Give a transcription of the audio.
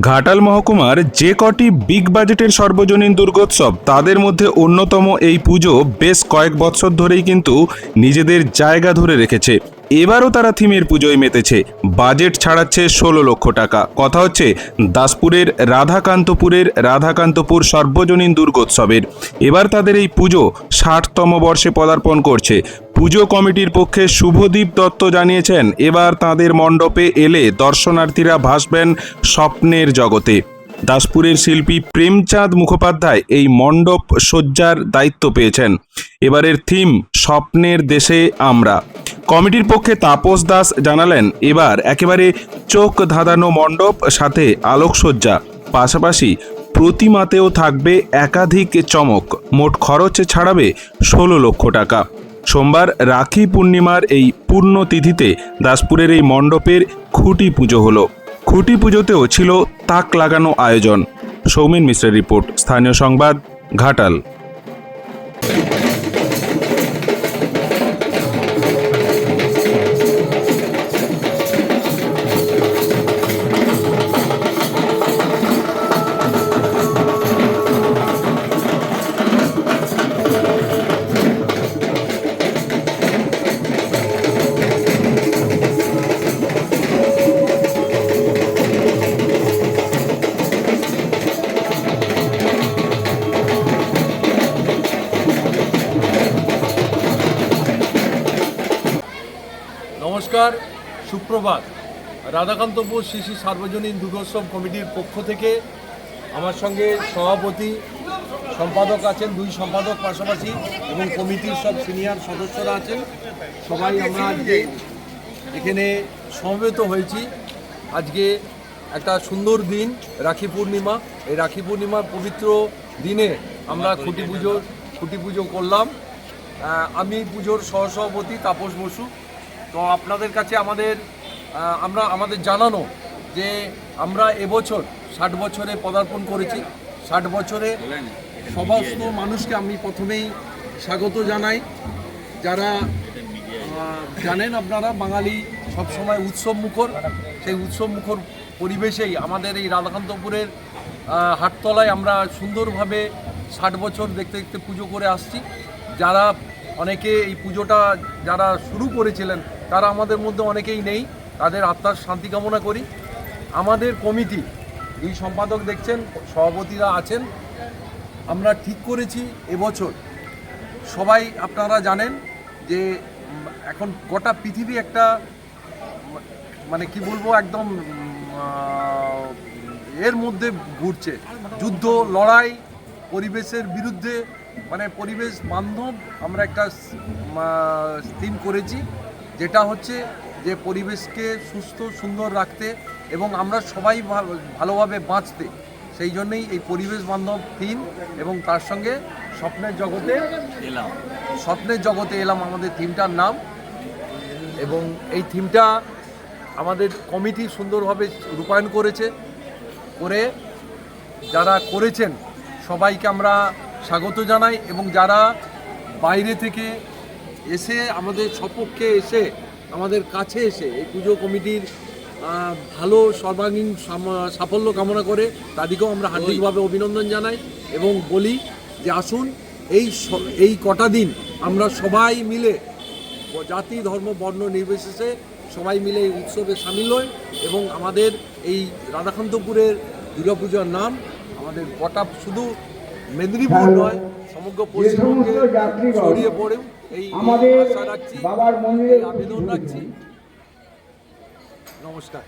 ঘাটাল মহকুমার যে কটি বিগ বাজেটের সর্বজনীন দুর্গোৎসব, তাদের মধ্যে অন্যতম এই পুজো বেশ কয়েক বছর ধরেই কিন্তু নিজেদের জায়গা ধরে রেখেছে। এবারও তারা থিমের পুজোয় মেতেছে। বাজেট ছাড়াচ্ছে ষোলো লক্ষ টাকা। কথা হচ্ছে, দাসপুরের রাধাকান্তপুরের রাধাকান্তপুর সর্বজনীন দুর্গোৎসবের। এবার তাদের এই পুজো ষাটতম বর্ষে পদার্পণ করছে। পুজো কমিটির পক্ষে শুভদীপ দত্ত জানিয়েছেন, এবার তাদের মণ্ডপে এলে দর্শনার্থীরা ভাসবেন স্বপ্নের জগতে। দাসপুরের শিল্পী প্রেমচাঁদ মুখোপাধ্যায় এই মণ্ডপ সজ্জার দায়িত্ব পেয়েছেন। এবারের থিম, স্বপ্নের দেশে আমরা। কমিটির পক্ষে তাপস দাস জানালেন, এবার একেবারে চোখ ধাঁধানো মণ্ডপ, সাথে আলোকসজ্জা। পাশাপাশি প্রতিমাতেও থাকবে একাধিক চমক। মোট খরচ ছাড়াবে ষোলো লক্ষ টাকা। সোমবার রাখি পূর্ণিমার এই পূর্ণ তিথিতে দাসপুরের এই মণ্ডপের খুঁটি পুজো হলো। খুঁটি পুজোতেও ছিল তাক লাগানো আয়োজন। সৌমিন মিশ্রের রিপোর্ট, স্থানীয় সংবাদ, ঘাটাল। নমস্কার সুপ্রভাত। রাধাকান্তপুর শিশু সার্বজনীন দুর্গোৎসব কমিটির পক্ষ থেকে আমার সঙ্গে সভাপতি সম্পাদক আছেন দুই সম্পাদক পাশাপাশি এবং কমিটির সব সিনিয়র সদস্যরা আছেন। সবাই আমরা আজকে এখানে সমবেত হয়েছি। আজকে একটা সুন্দর দিন রাখি পূর্ণিমা। এই রাখি পূর্ণিমার পবিত্র দিনে আমরা খুঁটি পুজো খুঁটি পুজো করলাম। আমি পুজোর সহসভাপতি তাপস বসু। তো আপনাদের কাছে আমাদের আমরা, আমাদের জানানো যে আমরা এবছর ষাট বছরে পদার্পণ করেছি। ষাট বছরে সমস্ত মানুষকে আমি প্রথমেই স্বাগত জানাই। যারা জানেন আপনারা, বাঙালি সবসময় উৎসব মুখর। সেই উৎসব মুখর পরিবেশেই আমাদের এই রাধাকান্তপুরের হাটতলায় আমরা সুন্দরভাবে ষাট বছর দেখতে দেখতে পুজো করে আসছি। যারা অনেকে এই পুজোটা যারা শুরু করেছিলেন তারা আমাদের মধ্যে অনেকেই নেই, তাদের আত্মার শান্তি কামনা করি। আমাদের কমিটি, এই সম্পাদক দেখছেন, সভাপতিরা আছেন, আমরা ঠিক করেছি এবছর। সবাই আপনারা জানেন যে, এখন গোটা পৃথিবী একটা মানে কি বলব, একদম এর মধ্যে ঘুরছে। যুদ্ধ, লড়াই, পরিবেশের বিরুদ্ধে মানে পরিবেশ বান্ধব আমরা একটা থিম করেছি। যেটা হচ্ছে যে পরিবেশকে সুস্থ সুন্দর রাখতে এবং আমরা সবাই ভালোভাবে বাঁচতে। সেই জন্যই এই পরিবেশ বান্ধব থিম এবং তার সঙ্গে স্বপ্নের জগতে এলাম। স্বপ্নের জগতে এলাম আমাদের থিমটার নাম। এবং এই থিমটা আমাদের কমিটি সুন্দরভাবে রূপায়ণ করেছে। করে যারা করেছেন সবাইকে আমরা স্বাগত জানাই এবং যারা বাইরে থেকে এসে আমাদের সপক্ষে এসে, আমাদের কাছে এসে এই পুজো কমিটির ভালো সর্বাঙ্গীন সাফল্য কামনা করে তাদেরকেও আমরা হার্দিকভাবে অভিনন্দন জানাই এবং বলি যে আসুন, এই এই কটা দিন আমরা সবাই মিলে জাতি, ধর্ম, বর্ণ নির্বিশেষে সবাই মিলে এই উৎসবে সামিল হই এবং আমাদের এই রাধাকান্তপুরের দুর্গাপূজার নাম আমাদের গোটা শুধু মেদিনীপুর নয় সমগ্র পশ্চিমবঙ্গে ছড়িয়ে এই আশা রাখছি আবেদন রাখছি। নমস্কার।